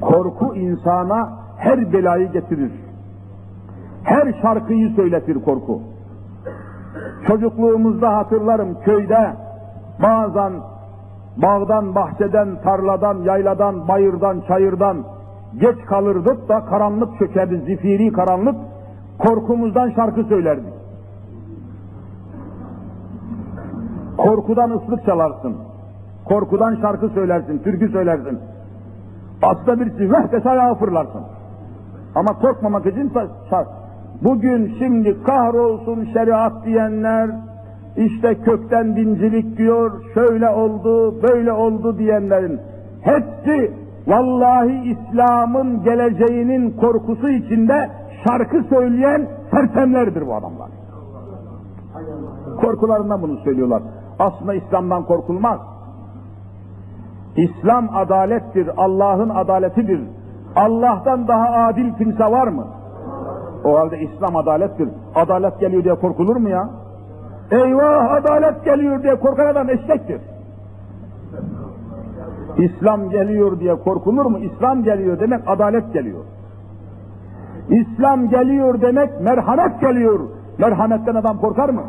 Korku insana her belayı getirir. Her şarkıyı söyletir korku. Çocukluğumuzda hatırlarım köyde bazen bağdan, bahçeden, tarladan, yayladan, bayırdan, çayırdan geç kalırdık da karanlık çökerdi, zifiri karanlık. Korkumuzdan şarkı söylerdik. Korkudan ıslık çalarsın. Korkudan şarkı söylersin, türkü söylersin. Aslında birisi veh dese fırlarsın. Ama korkmamak için sa- sa- Bugün şimdi kahrolsun şeriat diyenler, işte kökten dincilik diyor, şöyle oldu, böyle oldu diyenlerin hepsi vallahi İslam'ın geleceğinin korkusu içinde şarkı söyleyen sersemlerdir bu adamlar. Korkularından bunu söylüyorlar. Aslında İslam'dan korkulmaz. İslam adalettir, Allah'ın adaletidir. Allah'tan daha adil kimse var mı? O halde İslam adalettir. Adalet geliyor diye korkulur mu ya? Eyvah adalet geliyor diye korkan adam eşektir. İslam geliyor diye korkulur mu? İslam geliyor demek adalet geliyor. İslam geliyor demek merhamet geliyor. Merhametten adam korkar mı?